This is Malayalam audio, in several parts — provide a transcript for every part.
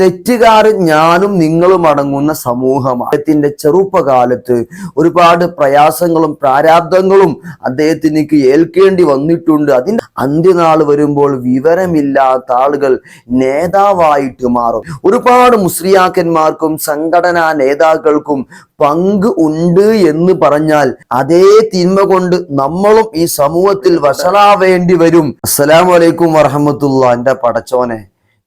തെറ്റുകാർ ഞാനും നിങ്ങളും അടങ്ങുന്ന സമൂഹമാണ് അദ്ദേഹത്തിന്റെ ചെറുപ്പകാലത്ത് ഒരുപാട് പ്രയാസങ്ങളും പ്രാരാബ്ദങ്ങളും അദ്ദേഹത്തിനേക്ക് ഏൽക്കേണ്ടി വന്നിട്ടുണ്ട്. അതിന് അന്ത്യനാൾ വരുമ്പോൾ വിവരമില്ലാത്ത ആളുകൾ നേതാവായിട്ട് മാറും. ഒരുപാട് മുസ്ലിയാക്കന്മാർക്കും സംഘടനാ നേതാക്കൾക്കും പങ്ക് ഉണ്ട് എന്ന് പറഞ്ഞാൽ അതേ തിന്മ കൊണ്ട് നമ്മളും ഈ സമൂഹത്തിൽ വഷളാവേണ്ടി വരും. അസ്സലാമു അലൈക്കും വറഹമത്തുള്ള എന്റെ പടച്ചോനെ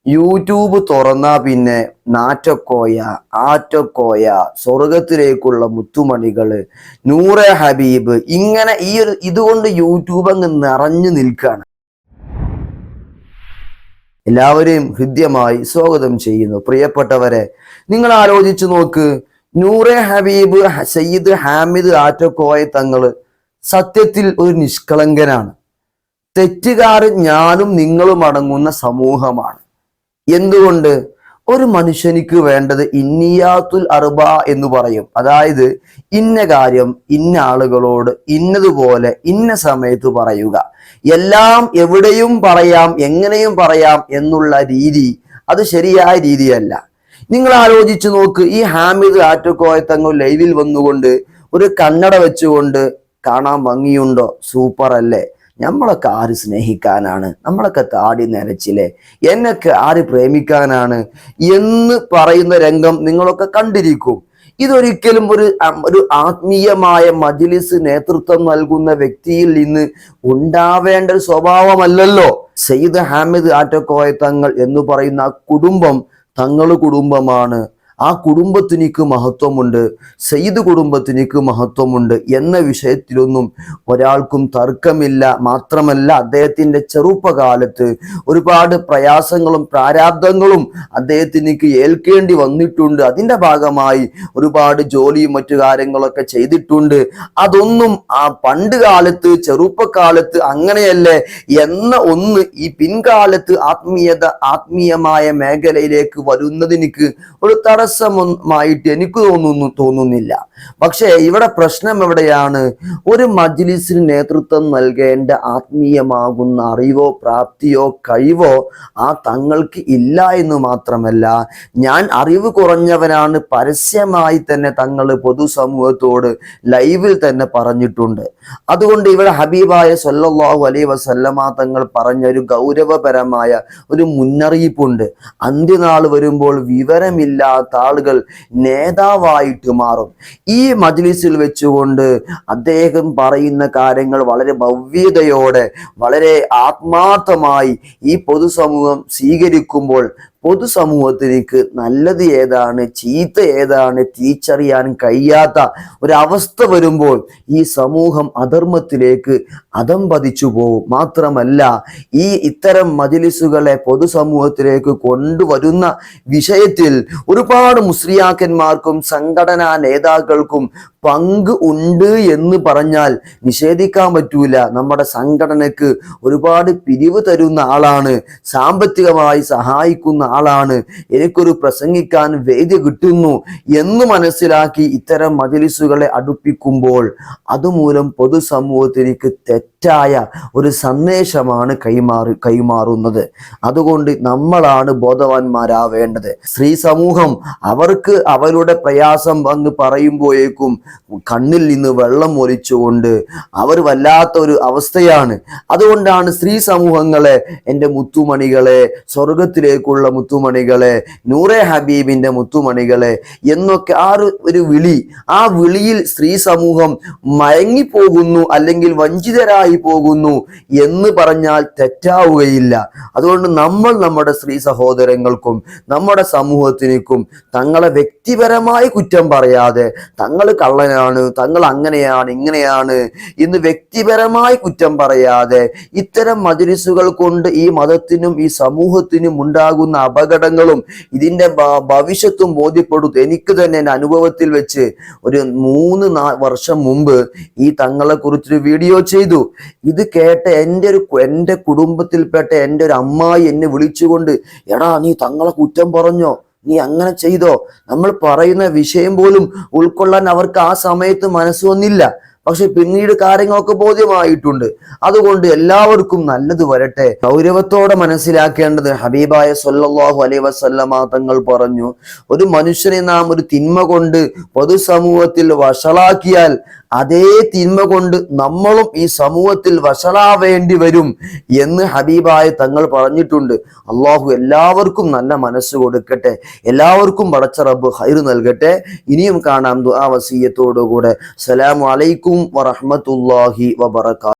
യൂട്യൂബ് തുറന്നാ പിന്നെ നാറ്റക്കോയ ആറ്റക്കോയ സ്വർഗത്തിലേക്കുള്ള മുത്തുമണികൾ നൂറെ ഹബീബ് ഇങ്ങനെ ഈ ഒരു ഇതുകൊണ്ട് യൂട്യൂബ് അങ്ങ് നിറഞ്ഞു നിൽക്കുകയാണ് എല്ലാവരെയും ഹൃദ്യമായി സ്വാഗതം ചെയ്യുന്നു. പ്രിയപ്പെട്ടവരെ നിങ്ങൾ ആലോചിച്ചു നോക്ക്. നൂറെ ഹബീബ് സയ്യിദ് ഹാമിദ് ആറ്റക്കോയ തങ്ങൾ സത്യത്തിൽ ഒരു നിഷ്കളങ്കനാണ് തെറ്റുകാർ ഞാനും നിങ്ങളും അടങ്ങുന്ന സമൂഹമാണ്. എന്തുകൊണ്ട്? ഒരു മനുഷ്യനിക്ക് വേണ്ടത് ഇന്നിയാത്തുൽ അർബ എന്ന് പറയും. അതായത് ഇന്ന കാര്യം ഇന്ന ആളുകളോട് ഇന്നതുപോലെ ഇന്ന സമയത്ത് പറയുക. എല്ലാം എവിടെയും പറയാം എങ്ങനെയും പറയാം എന്നുള്ള രീതി അത് ശരിയായ രീതിയല്ല. നിങ്ങൾ ആലോചിച്ചു നോക്ക് ഈ ഹാമിദ് ആറ്റക്കോയത്തങ്ങൾ ലൈവിൽ വന്നുകൊണ്ട് ഒരു കണ്ണട വെച്ചുകൊണ്ട് കാണാൻ ഭംഗിയുണ്ടോ? സൂപ്പർ അല്ലേ നമ്മളൊക്കെ ആര് സ്നേഹിക്കാനാണ്? നമ്മളൊക്കെ താടി നരച്ചില്ലേ എന്നൊക്കെ ആര് പ്രേമിക്കാനാണ്? എന്ന് പറയുന്ന രംഗം നിങ്ങളൊക്കെ കണ്ടിരിക്കും. ഇതൊരിക്കലും ഒരു ഒരു ആത്മീയമായ മജിലിസ് നേതൃത്വം നൽകുന്ന വ്യക്തിയിൽ നിന്ന് ഉണ്ടാവേണ്ട ഒരു സ്വഭാവമല്ലല്ലോ. സയ്യിദ് ഹാമിദ് ആറ്റക്കോയ തങ്ങൾ എന്ന് പറയുന്ന കുടുംബം തങ്ങൾ കുടുംബമാണ്. ആ കുടുംബത്തിനിക്ക് മഹത്വമുണ്ട് സയ്യിദ് കുടുംബത്തിനിക്ക് മഹത്വമുണ്ട് എന്ന വിഷയത്തിലൊന്നും ഒരാൾക്കും തർക്കമില്ല. മാത്രമല്ല അദ്ദേഹത്തിന്റെ ചെറുപ്പകാലത്ത് ഒരുപാട് പ്രയാസങ്ങളും പ്രാരാബ്ദങ്ങളും അദ്ദേഹത്തിനിക്ക് ഏൽക്കേണ്ടി വന്നിട്ടുണ്ട്. അതിന്റെ ഭാഗമായി ഒരുപാട് ജോലിയും മറ്റു കാര്യങ്ങളൊക്കെ ചെയ്തിട്ടുണ്ട്. അതൊന്നും ആ പണ്ട് കാലത്ത് ചെറുപ്പകാലത്ത് അങ്ങനെയല്ലേ എന്ന ഒന്ന് ഈ പിൻകാലത്ത് ആത്മീയത ആത്മീയമായ മേഖലയിലേക്ക് വരുന്നതിനിക്ക് ഒരു തടസ്സമായിട്ട് എനിക്ക് തോന്നുന്നു തോന്നുന്നില്ല. പക്ഷേ ഇവിടെ പ്രശ്നം എവിടെയാണ്? ഒരു മജ്ലിസിന് നേതൃത്വം നൽകേണ്ട ആത്മീയമാകുന്ന അറിവോ പ്രാപ്തിയോ കഴിവോ ആ തങ്ങൾക്ക് ഇല്ല എന്ന് മാത്രമല്ല ഞാൻ അറിവ് കുറഞ്ഞവനാണ് പരസ്യമായി തന്നെ തങ്ങൾ പൊതുസമൂഹത്തോട് ലൈവിൽ തന്നെ പറഞ്ഞിട്ടുണ്ട്. അതുകൊണ്ട് ഇവിടെ ഹബീബായ സല്ലല്ലാഹു അലൈ വസല്ലമ തങ്ങൾ പറഞ്ഞ ഒരു ഗൗരവപരമായ ഒരു മുന്നറിയിപ്പുണ്ട്. അന്ത്യനാൾ വരുമ്പോൾ വിവരമില്ലാത്ത ആളുകൾ നേതാവായിട്ട് മാറും. ഈ മജ്ലിസിൽ വെച്ചുകൊണ്ട് അദ്ദേഹം പറയുന്ന കാര്യങ്ങൾ വളരെ ഭവ്യതയോടെ വളരെ ആത്മാർത്ഥമായി ഈ പൊതുസമൂഹം സ്വീകരിക്കുമ്പോൾ പൊതുസമൂഹത്തിലേക്ക് നല്ലത് ഏതാണ് ചീത്ത ഏതാണ് തിരിച്ചറിയാൻ കഴിയാത്ത ഒരവസ്ഥ വരുമ്പോൾ ഈ സമൂഹം അധർമ്മത്തിലേക്ക് അധം പതിച്ചു പോകും. മാത്രമല്ല ഈ ഇത്തരം മജിലിസുകളെ പൊതുസമൂഹത്തിലേക്ക് കൊണ്ടുവരുന്ന വിഷയത്തിൽ ഒരുപാട് മുസ്ലിയാക്കന്മാർക്കും സംഘടനാ നേതാക്കൾക്കും പങ്ക് ഉണ്ട് എന്ന് പറഞ്ഞാൽ നിഷേധിക്കാൻ പറ്റൂല. നമ്മുടെ സംഘടനക്ക് ഒരുപാട് പിരിവ് തരുന്ന ആളാണ്. സാമ്പത്തികമായി സഹായിക്കുന്ന ആളാണ്. എനിക്കൊരു പ്രസംഗിക്കാൻ വേദി കിട്ടുന്നു എന്ന് മനസ്സിലാക്കി ഇത്തരം മജലിസുകളെ അടുപ്പിക്കുമ്പോൾ അതുമൂലം പൊതുസമൂഹത്തിലേക്ക് തെറ്റായ ഒരു സന്ദേശമാണ് കൈമാറി കൈമാറുന്നത്. അതുകൊണ്ട് നമ്മളാണ് ബോധവാന്മാരാവേണ്ടത്. സ്ത്രീ സമൂഹം അവർക്ക് അവരുടെ പ്രയാസം അങ്ങ് പറയുമ്പോഴേക്കും കണ്ണിൽ നിന്ന് വെള്ളം ഒലിച്ചുകൊണ്ട് അവർ വല്ലാത്ത ഒരു അവസ്ഥയാണ്. അതുകൊണ്ടാണ് സ്ത്രീ സമൂഹങ്ങളെ എന്റെ മുത്തുമണികളെ സ്വർഗത്തിലേക്കുള്ള മുത്തുമണികളെ നൂറെ ഹബീബിന്റെ മുത്തുമണികളെ എന്നൊക്കെ ആ ഒരു വിളി ആ വിളിയിൽ സ്ത്രീ സമൂഹം മയങ്ങിപ്പോകുന്നു അല്ലെങ്കിൽ വഞ്ചിതരായി പോകുന്നു എന്ന് പറഞ്ഞാൽ തെറ്റാവുകയില്ല. അതുകൊണ്ട് നമ്മൾ നമ്മുടെ സ്ത്രീ സഹോദരങ്ങൾക്കും നമ്മുടെ സമൂഹത്തിനും തങ്ങളെ വ്യക്തിപരമായി കുറ്റം പറയാതെ തങ്ങൾ കള്ളനാണ് തങ്ങൾ അങ്ങനെയാണ് ഇങ്ങനെയാണ് എന്ന് വ്യക്തിപരമായി കുറ്റം പറയാതെ ഇത്തരം മജലിസുകൾ കൊണ്ട് ഈ മതത്തിനും ഈ സമൂഹത്തിനും ഉണ്ടാകുന്ന അപകടങ്ങളും ഇതിന്റെ ഭവിഷ്യത്തും ബോധ്യപ്പെടുത്തും എനിക്ക് തന്നെ എന്റെ അനുഭവത്തിൽ വെച്ച് ഒരു മൂന്ന് വർഷം മുമ്പ് ഈ തങ്ങളെ കുറിച്ചൊരു വീഡിയോ ചെയ്തു. ഇത് കേട്ട എന്റെ ഒരു എന്റെ കുടുംബത്തിൽപ്പെട്ട എന്റെ ഒരു അമ്മായി എന്നെ വിളിച്ചുകൊണ്ട് എടാ നീ തങ്ങളെ കുറ്റം പറഞ്ഞോ? നീ അങ്ങനെ ചെയ്തോ? നമ്മൾ പറയുന്ന വിഷയം പോലും ഉൾക്കൊള്ളാൻ അവർക്ക് ആ സമയത്ത് മനസ്സ് വന്നില്ല. പക്ഷെ പിന്നീട് കാര്യങ്ങളൊക്കെ ബോധ്യമായിട്ടുണ്ട്. അതുകൊണ്ട് എല്ലാവർക്കും നല്ലത് വരട്ടെ. ഗൗരവത്തോടെ മനസ്സിലാക്കേണ്ടത് ഹബീബായ സൊല്ലാഹു അലൈ വസല്ലമ തങ്ങൾ പറഞ്ഞു ഒരു മനുഷ്യനെ നാം ഒരു തിന്മ കൊണ്ട് പൊതുസമൂഹത്തിൽ വഷളാക്കിയാൽ അതേ തിന്മ കൊണ്ട് നമ്മളും ഈ സമൂഹത്തിൽ വഷളാവേണ്ടി വരും എന്ന് ഹബീബായ തങ്ങൾ പറഞ്ഞിട്ടുണ്ട്. അള്ളാഹു എല്ലാവർക്കും നല്ല മനസ്സ് കൊടുക്കട്ടെ. എല്ലാവർക്കും പടച്ച റബ്ബ് ഹൈറ് നൽകട്ടെ. ഇനിയും കാണാം ദുആ വസീയത്തോടുകൂടെ. സലാം അലൈക്കും വറഹ്മത്തുള്ളാഹി വബറകാതുഹു